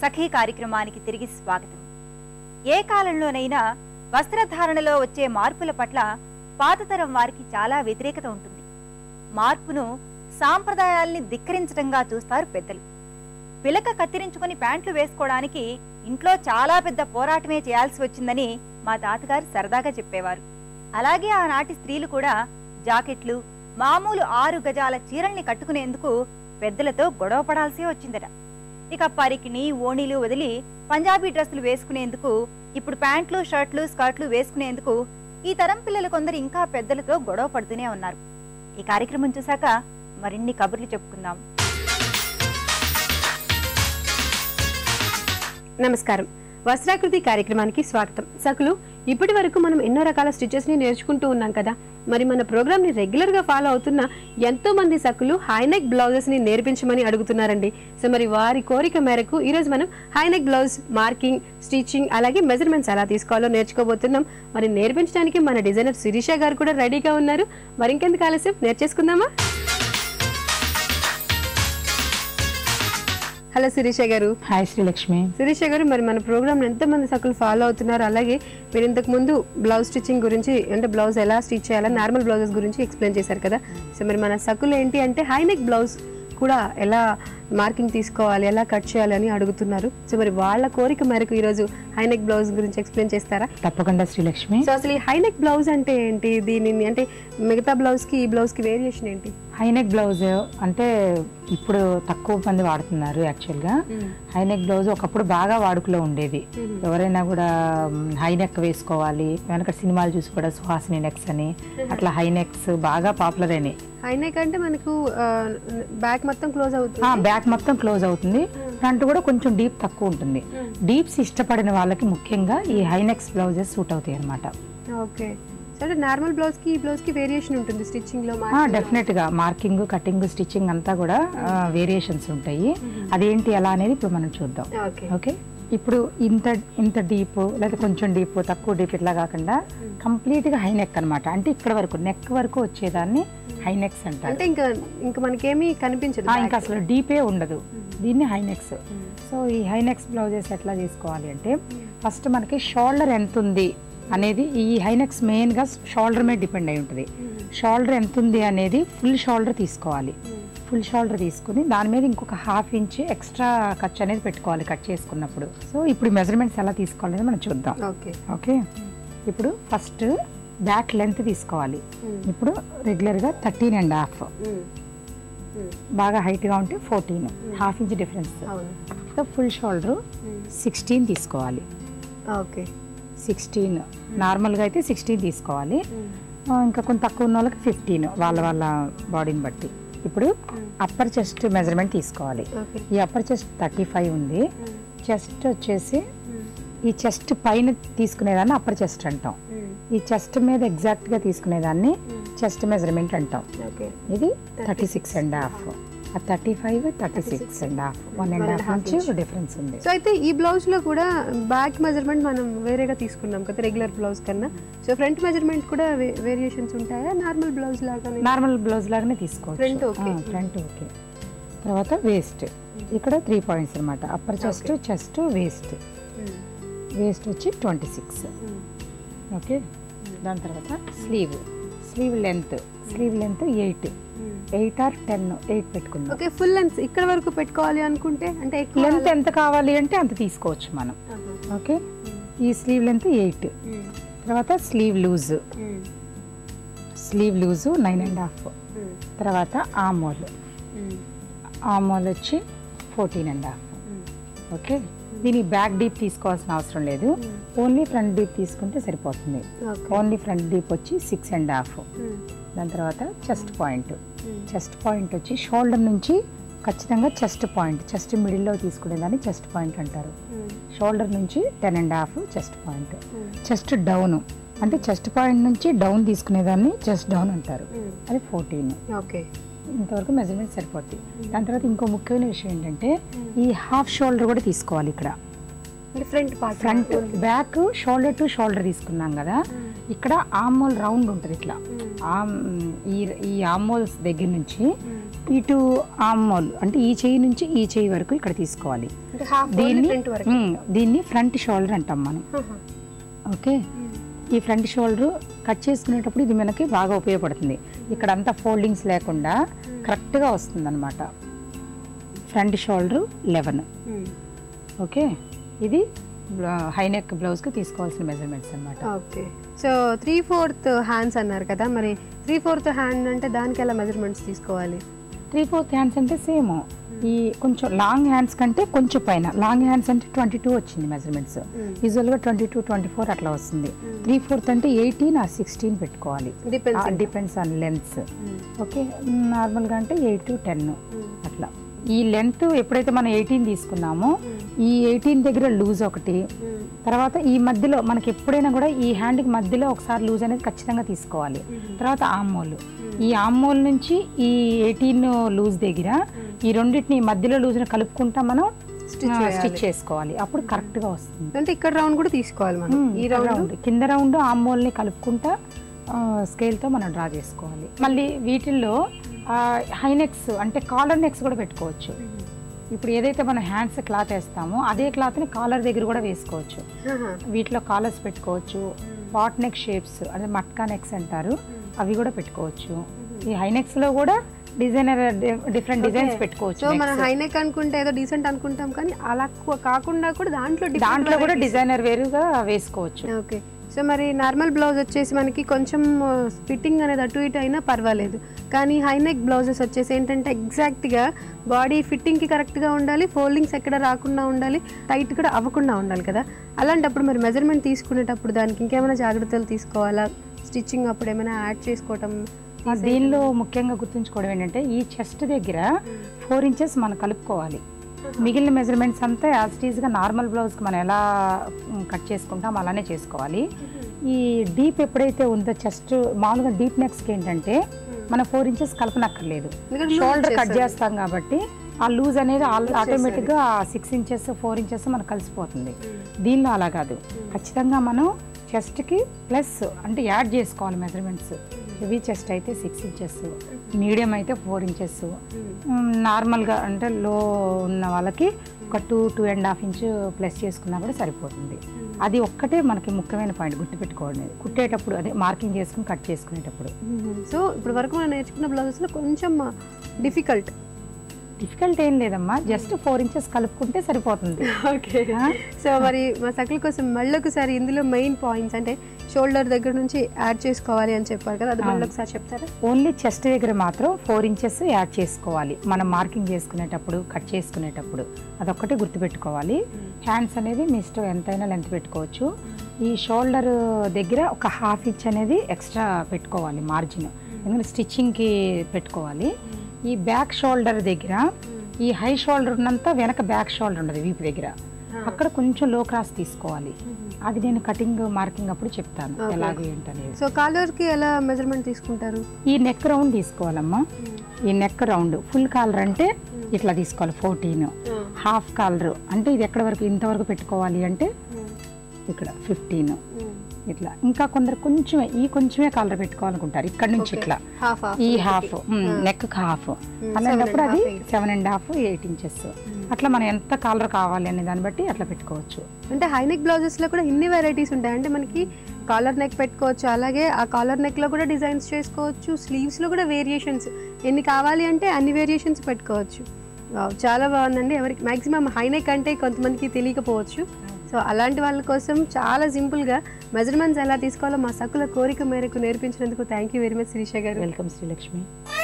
సఖీ కార్యక్రమానికి తిరిగి స్వాగతం. ఏ కాలంలోనైనా వస్త్రధారణలో వచ్చే మార్పుల పట్ల పాతతరం వారికి చాలా వ్యతిరేకత ఉంటుంది. మార్పును సాంప్రదాయాల్ని ధిక్కరించడంగా చూస్తారు పెద్దలు. పిలక కత్తిరించుకొని ప్యాంట్లు వేసుకోవడానికి ఇంట్లో చాలా పెద్ద పోరాటమే చేయాల్సి వచ్చిందని మా తాతగారు సరదాగా చెప్పేవారు. అలాగే ఆనాటి స్త్రీలు కూడా జాకెట్లు మామూలు ఆరు గజాల చీరల్ని కట్టుకునేందుకు పెద్దలతో గొడవ పడాల్సి వచ్చిందట. ఇక పరికిణి ఓణీలు వదిలి పంజాబీ డ్రెస్సులు వేసుకునేందుకు ఇప్పుడు ప్యాంట్లు షర్ట్లు స్కర్ట్లు వేసుకునేందుకు ఈ తరం పిల్లలు కొందరు ఇంకా పెద్దలతో గొడవ పడుతూనే ఉన్నారు. ఈ కార్యక్రమం చూశాక మరిన్ని కబుర్లు చెప్పుకుందాం. నమస్కారం. వస్త్రాకృతి కార్యక్రమానికి స్వాగతం. సకులు ఇప్పటి వరకు మనం ఎన్నో రకాల స్టిచెస్ని నేర్చుకుంటూ ఉన్నాం కదా. మరి మన ప్రోగ్రామ్ని రెగ్యులర్గా ఫాలో అవుతున్న ఎంతో మంది సకులు హైనెక్ బ్లౌజెస్ని నేర్పించమని అడుగుతున్నారండి. సో మరి వారి కోరిక మేరకు ఈరోజు మనం high neck blouse marking stitching అలాగే మెజర్మెంట్స్ ఎలా తీసుకోవాలో నేర్చుకోబోతున్నాం. మరి నేర్పించడానికి మన డిజైనర్ శిరీష గారు కూడా రెడీగా ఉన్నారు. మరి ఇంకెందుకు ఆలస్యం? నేర్చేసుకుందామా? హలో శిరీష గారు. హాయ్ శ్రీలక్ష్మి. శిరీష గారు మరి మన ప్రోగ్రామ్ ఎంతమంది సకులు ఫాలో అవుతున్నారు? అలాగే మీరు ఇంతకు ముందు బ్లౌజ్ స్టిచ్చింగ్ గురించి అంటే బ్లౌజ్ ఎలా స్టిచ్ చేయాలా నార్మల్ బ్లౌజెస్ గురించి ఎక్స్ప్లెయిన్ చేశారు కదా. సో మరి మన సకులు ఏంటి అంటే హైనెక్ బ్లౌజ్ కూడా ఎలా మార్కింగ్ తీసుకోవాలి ఎలా కట్ చేయాలి అని అడుగుతున్నారు. సో మరి వాళ్ళ కోరిక మేరకు ఈరోజు హైనెక్ బ్లౌజ్ గురించి ఎక్స్ప్లెయిన్ చేస్తారా? తప్పకుండా శ్రీలక్ష్మి. సో అసలు ఈ హైనెక్ బ్లౌజ్ అంటే ఏంటి? దీనిని అంటే మిగతా బ్లౌజ్కి ఈ బ్లౌజ్కి వేరియేషన్ ఏంటి? హైనెక్ బ్లౌజ్ అంటే ఇప్పుడు తక్కువ మంది వాడుతున్నారు యాక్చువల్గా హైనెక్ బ్లౌజ్ ఒకప్పుడు బాగా వాడుకలో ఉండేది ఎవరైనా కూడా హైనెక్ వేసుకోవాలి. వెనక సినిమాలు చూసి కూడా సుహాసిని నెక్స్ అని అట్లా హైనెక్స్ బాగా పాపులర్ అయినాయి. హైనెక్ అంటే మనకు బ్యాక్ మొత్తం క్లోజ్ అవుతుంది? బ్యాక్ మొత్తం క్లోజ్ అవుతుంది. ఫ్రంట్ కూడా కొంచెం డీప్ తక్కువ ఉంటుంది. డీప్స్ ఇష్టపడిన వాళ్ళకి ముఖ్యంగా ఈ హైనెక్స్ బ్లౌజెస్ సూట్ అవుతాయి అనమాట ఓకే అంటే నార్మల్ బ్లౌజ్కి ఈ బ్లౌజ్కి వేరియేషన్ ఉంటుంది స్టిచ్చింగ్లో డెఫినెట్గా మార్కింగ్ కటింగ్ స్టిచ్చింగ్ అంతా కూడా వేరియేషన్స్ ఉంటాయి. అదేంటి ఎలా అనేది ఇప్పుడు మనం చూద్దాం. ఓకే ఓకే ఇప్పుడు ఇంత ఇంత డీప్ లేదా కొంచెం డీప్ తక్కువ డీప్ ఇట్లా కాకుండా కంప్లీట్గా హై నెక్ అనమాట అంటే ఇక్కడ వరకు నెక్ వరకు వచ్చేదాన్ని హై నెక్స్ అంటారు. అంటే ఇంకా ఇంకా మనకేమీ కనిపించదు ఇంకా అసలు డీపే ఉండదు. దీన్ని హై నెక్స్ సో ఈ హై నెక్స్ బ్లౌజెస్ ఎట్లా చేసుకోవాలి అంటే ఫస్ట్ మనకి షోల్డర్ ఎంత ఉంది? అనేది ఈ హైనెక్స్ మెయిన్గా షోల్డర్ మీద డిపెండ్ అయి ఉంటుంది. షోల్డర్ ఎంత ఉంది అనేది ఫుల్ షోల్డర్ తీసుకోవాలి. ఫుల్ షోల్డర్ తీసుకుని దాని మీద ఇంకొక హాఫ్ ఇంచ్ ఎక్స్ట్రా ఖర్చు అనేది పెట్టుకోవాలి కట్ చేసుకున్నప్పుడు. సో ఇప్పుడు మెజర్మెంట్స్ ఎలా తీసుకోవాలనేది మనం చూద్దాం. ఓకే. ఓకే? ఇప్పుడు ఫస్ట్ బ్యాక్ లెంత్ తీసుకోవాలి. ఇప్పుడు రెగ్యులర్గా థర్టీన్ అండ్ హాఫ్ బాగా హైట్గా ఉంటే fourteen half inch difference so full shoulder sixteen తీసుకోవాలి. ఓకే. సిక్స్టీన్. నార్మల్గా అయితే సిక్స్టీన్ తీసుకోవాలి. ఇంకా కొంత తక్కువ ఉన్న వాళ్ళకి ఫిఫ్టీన్ వాళ్ళ వాళ్ళ బాడీని బట్టి. ఇప్పుడు అప్పర్ చెస్ట్ మెజర్మెంట్ తీసుకోవాలి. ఈ అప్పర్ చెస్ట్ థర్టీ ఫైవ్ ఉంది. చెస్ట్ వచ్చేసి ఈ చెస్ట్ పైన తీసుకునేదాన్ని అప్పర్ చెస్ట్ అంటాం. ఈ చెస్ట్ మీద ఎగ్జాక్ట్గా తీసుకునేదాన్ని చెస్ట్ మెజర్మెంట్ అంటాం. ఇది thirty six and half. Thirty five thirty six and half one and half నుంచి డిఫరెన్స్ ఉంది. సో అయితే ఈ బ్లౌజ్లో కూడా బ్యాక్ మెజర్మెంట్ మనం వేరేగా తీసుకున్నాం కదా రెగ్యులర్ బ్లౌజ్ కన్నా. సో ఫ్రంట్ మెజర్మెంట్ కూడా వేరియేషన్స్ ఉంటాయా? నార్మల్ బ్లౌజ్ లాగానే? నార్మల్ బ్లౌజ్ లాగానే తీసుకోవచ్చు. Front okay. ఫ్రంట్ ఓకే తర్వాత వేస్ట్ ఇక్కడ త్రీ పాయింట్స్ అనమాట upper chest chest waist waist వచ్చి ట్వంటీ సిక్స్ ఓకే దాని తర్వాత sleeve sleeve length sleeve length eight eight or ten eight పెట్టుకుందాం. ఓకే ఫుల్ లెంత్ ఇక్కడ వరకు పెట్టుకోవాలి అనుకుంటే అంటే లెంత్ ఎంత కావాలి అంటే అంత తీసుకోవచ్చు మనం. ఓకే ఈ స్లీవ్ లెంత్ ఎయిట్ తర్వాత sleeve loose sleeve loose nine and half తర్వాత ఆమోల్ ఆమోల్ వచ్చి ఫోర్టీన్ అండ్ హాఫ్ ఓకే దీని బ్యాక్ డీప్ తీసుకోవాల్సిన అవసరం లేదు. ఓన్లీ ఫ్రంట్ డీప్ తీసుకుంటే సరిపోతుంది. ఓన్లీ ఫ్రంట్ డీప్ వచ్చి సిక్స్ అండ్ హాఫ్ దాని తర్వాత చెస్ట్ పాయింట్ చెస్ట్ పాయింట్ వచ్చి షోల్డర్ నుంచి ఖచ్చితంగా చెస్ట్ పాయింట్ చెస్ట్ మిడిల్లో తీసుకునేదాన్ని చెస్ట్ పాయింట్ అంటారు. షోల్డర్ నుంచి ten and half chest point chest down అంటే చెస్ట్ పాయింట్ నుంచి డౌన్ తీసుకునేదాన్ని చెస్ట్ డౌన్ అంటారు. అది ఫోర్టీన్ ఓకే ఇంతవరకు మెజర్మెంట్ సరిపోద్ది. దాని తర్వాత ఇంకో ముఖ్యమైన విషయం ఏంటంటే ఈ హాఫ్ షోల్డర్ కూడా తీసుకోవాలి ఇక్కడ. Front part front back shoulder to shoulder తీసుకున్నాం కదా. ఇక్కడ ఆమ్మోల్ రౌండ్ ఉంటుంది ఇట్లా. ఆమ్ ఈ ఈ ఆమ్మోల్స్ దగ్గర నుంచి ఇటు ఆమ్మోల్ అంటే ఈ చెయ్యి నుంచి ఈ చెయ్యి వరకు ఇక్కడ తీసుకోవాలి. దీన్ని దీన్ని ఫ్రంట్ షోల్డర్ అంటాం మనం. ఓకే ఈ ఫ్రంట్ షోల్డర్ కట్ చేసుకునేటప్పుడు ఇది మనకి బాగా ఉపయోగపడుతుంది. ఇక్కడ అంతా ఫోల్డింగ్స్ లేకుండా కరెక్ట్గా వస్తుంది అనమాట ఫ్రంట్ షోల్డర్ లెవెన్. ఓకే? ఇది హై నెక్ బ్లౌజ్కి తీసుకోవాల్సిన మెజర్మెంట్స్ అనమాట okay. So three fourth hands అన్నారు కదా మరి త్రీ ఫోర్త్ హ్యాండ్ అంటే దానికి ఎలా మెజర్మెంట్స్ తీసుకోవాలి? త్రీ ఫోర్త్ హ్యాండ్స్ అంటే సేమ్. ఈ కొంచెం లాంగ్ హ్యాండ్స్ కంటే కొంచెం పైన. లాంగ్ హ్యాండ్స్ అంటే ట్వంటీ టూ వచ్చింది మెజర్మెంట్స్ యూజువల్గా ట్వంటీ టూ ట్వంటీ ఫోర్ అట్లా వస్తుంది. త్రీ ఫోర్త్ అంటే ఎయిటీన్ ఆ సిక్స్టీన్ పెట్టుకోవాలి. Depends depends on length okay నార్మల్గా అంటే ఎయిట్ టు టెన్ అట్లా. ఈ లెంత్ ఎప్పుడైతే మనం ఎయిటీన్ తీసుకున్నామో ఈ ఎయిటీన్ దగ్గర లూజ్ ఒకటి. తర్వాత ఈ మధ్యలో మనకి ఎప్పుడైనా కూడా ఈ హ్యాండ్కి మధ్యలో ఒకసారి లూజ్ అనేది ఖచ్చితంగా తీసుకోవాలి. తర్వాత ఆమ్మోల్ ఈ ఆమ్మోల్ నుంచి ఈ ఎయిటీన్ లూజ్ దగ్గర ఈ రెండింటిని మధ్యలో లూజ్ని కలుపుకుంటా మనం స్టిచ్ చేసుకోవాలి. అప్పుడు కరెక్ట్గా వస్తుంది. అంటే ఇక్కడ రౌండ్ కూడా తీసుకోవాలి మనం. ఈ రౌండ్ రౌండ్. కింద రౌండ్ ఆమ్మోల్ని కలుపుకుంటా స్కేల్తో మనం డ్రా చేసుకోవాలి. మళ్ళీ వీటిల్లో హై నెక్స్ అంటే కాలర్ నెక్స్ కూడా పెట్టుకోవచ్చు. ఇప్పుడు ఏదైతే మనం హ్యాండ్స్ క్లాత్ వేస్తామో అదే క్లాత్ని కాలర్ దగ్గర కూడా వేసుకోవచ్చు. వీటిలో కాలర్స్ పెట్టుకోవచ్చు. పాట్ నెక్ షేప్స్ అదే మట్కా నెక్స్ అంటారు. అవి కూడా పెట్టుకోవచ్చు. ఈ హై నెక్స్లో కూడా డిజైనర్ డిఫరెంట్ డిజైన్స్ పెట్టుకోవచ్చు సో మన. హైనెక్ అనుకుంటే ఏదో డీసెంట్ అనుకుంటాం కానీ అలా కాకుండా కూడా దాంట్లో దాంట్లో కూడా. డిజైనర్ వేరుగా వేసుకోవచ్చు. ఓకే. సో మరి నార్మల్ బ్లౌజ్ వచ్చేసి మనకి కొంచెం ఫిట్టింగ్ అనేది అటు ఇటు అయినా పర్వాలేదు. కానీ హై నెక్ బ్లౌజెస్ వచ్చేసి ఏంటంటే ఎగ్జాక్ట్గా బాడీ ఫిట్టింగ్కి కరెక్ట్గా ఉండాలి ఫోల్డింగ్స్ ఎక్కడ రాకుండా ఉండాలి టైట్ కూడా అవ్వకుండా ఉండాలి కదా. అలాంటప్పుడు మరి మెజర్మెంట్ తీసుకునేటప్పుడు దానికి ఇంకేమైనా జాగ్రత్తలు తీసుకోవాలా? స్టిచ్చింగ్ అప్పుడు ఏమైనా యాడ్ చేసుకోవటం దీనిలో ముఖ్యంగా గుర్తుంచుకోవడం ఏంటంటే ఈ చెస్ట్ దగ్గర ఫోర్ ఇంచెస్ మనం కలుపుకోవాలి. మిగిలిన మెజర్మెంట్స్ అంతా యాజ్గా నార్మల్ బ్లౌజ్కి మనం ఎలా కట్ చేసుకుంటాం అలానే చేసుకోవాలి. ఈ డీప్ ఎప్పుడైతే ఉందో చెస్ట్ మామూలుగా డీప్ నెక్స్కి ఏంటంటే మనం ఫోర్ ఇంచెస్ కలపనక్కర్లేదు. Shoulder cut. చేస్తాం కాబట్టి ఆ లూజ్ అనేది ఆటోమేటిక్గా సిక్స్ ఇంచెస్ ఫోర్ ఇంచెస్ మనకు కలిసిపోతుంది. దీనిలో అలా కాదు. ఖచ్చితంగా మనం చెస్ట్కి ప్లస్ అంటే యాడ్ చేసుకోవాలి మెజర్మెంట్స్. హెవీ చెస్ట్ అయితే సిక్స్ ఇంచెస్ మీడియం అయితే ఫోర్ ఇంచెస్. నార్మల్గా అంటే లో ఉన్న వాళ్ళకి ఒక two two and half inch plus చేసుకున్నా కూడా సరిపోతుంది. అది ఒక్కటే మనకి ముఖ్యమైన పాయింట్ గుర్తుపెట్టుకోండి. కుట్టేటప్పుడు అదే మార్కింగ్ చేసుకుని కట్ చేసుకునేటప్పుడు. సో ఇప్పుడు వరకు మనం నేర్చుకున్న బ్లౌజెస్లో కొంచెం డిఫికల్ట్ డిఫికల్ట్ ఏం లేదమ్మా జస్ట్ ఫోర్ ఇంచెస్ కలుపుకుంటే సరిపోతుంది. ఓకే? సో మరి మా సకుల కోసం మళ్ళీ ఒకసారి ఇందులో మెయిన్ పాయింట్స్ అంటే షోల్డర్ దగ్గర నుంచి యాడ్ చేసుకోవాలి అని చెప్పారు కదా అది మళ్ళీ. ఒకసారి చెప్తారా? ఓన్లీ చెస్ట్ దగ్గర మాత్రం ఫోర్ ఇంచెస్ యాడ్ చేసుకోవాలి. మనం మార్కింగ్ చేసుకునేటప్పుడు కట్ చేసుకునేటప్పుడు అదొక్కటి గుర్తుపెట్టుకోవాలి. హ్యాండ్స్ అనేది మీ ఇష్టం ఎంతైనా లెంత్ పెట్టుకోవచ్చు. ఈ షోల్డర్ దగ్గర ఒక హాఫ్ ఇంచ్ అనేది ఎక్స్ట్రా పెట్టుకోవాలి మార్జిన్ ఎందుకంటే స్టిచ్చింగ్కి పెట్టుకోవాలి. ఈ బ్యాక్ షోల్డర్ దగ్గర ఈ హై షోల్డర్ ఉన్నంత వెనక బ్యాక్ షోల్డర్ ఉండదు వీపు దగ్గర. అక్కడ కొంచెం లో క్రాస్ తీసుకోవాలి. అది నేను కటింగ్ మార్కింగ్ అప్పుడు చెప్తాను. ఎలాగో ఏంటనేది. సో కాలర్కి ఎలా మెజర్మెంట్ తీసుకుంటారు? ఈ నెక్ రౌండ్ తీసుకోవాలమ్మా. ఈ నెక్ రౌండ్ ఫుల్ కాలర్ అంటే ఇట్లా తీసుకోవాలి ఫోర్టీన్ హాఫ్ కాలర్ అంటే ఇది ఎక్కడ వరకు ఇంతవరకు పెట్టుకోవాలి అంటే ఇక్కడ ఫిఫ్టీన్ ఇట్లా. ఇంకా కొందరు కొంచెమే ఈ కొంచెమే కాలర్ పెట్టుకోవాలనుకుంటారు. ఇక్కడ నుంచి. ఇట్లా. ఈ హాఫ్ నెక్ హాఫ్ అలాంటప్పుడు అది seven and half eight inches అట్లా మనం ఎంత కాలర్ కావాలి అనే దాన్ని బట్టి అట్లా పెట్టుకోవచ్చు. అంటే హైనెక్ బ్లౌజెస్లో కూడా ఇన్ని వెరైటీస్ ఉంటాయి. అంటే మనకి కాలర్ నెక్ పెట్టుకోవచ్చు అలాగే ఆ కాలర్ నెక్లో కూడా డిజైన్స్ చేసుకోవచ్చు. స్లీవ్స్లో కూడా వేరియేషన్స్ ఎన్ని కావాలి అంటే అన్ని వేరియేషన్స్ పెట్టుకోవచ్చు. చాలా బాగుందండి. ఎవరికి మాక్సిమం హైనెక్ అంటే కొంతమందికి తెలియకపోవచ్చు. సో అలాంటి వాళ్ళ కోసం చాలా సింపుల్గా మెజర్మెంట్స్ ఎలా తీసుకోవాలో మా సక్కుల కోరిక మేరకు నేర్పించినందుకు thank you very much Sirisha గారు. వెల్కమ్ శ్రీలక్ష్మి.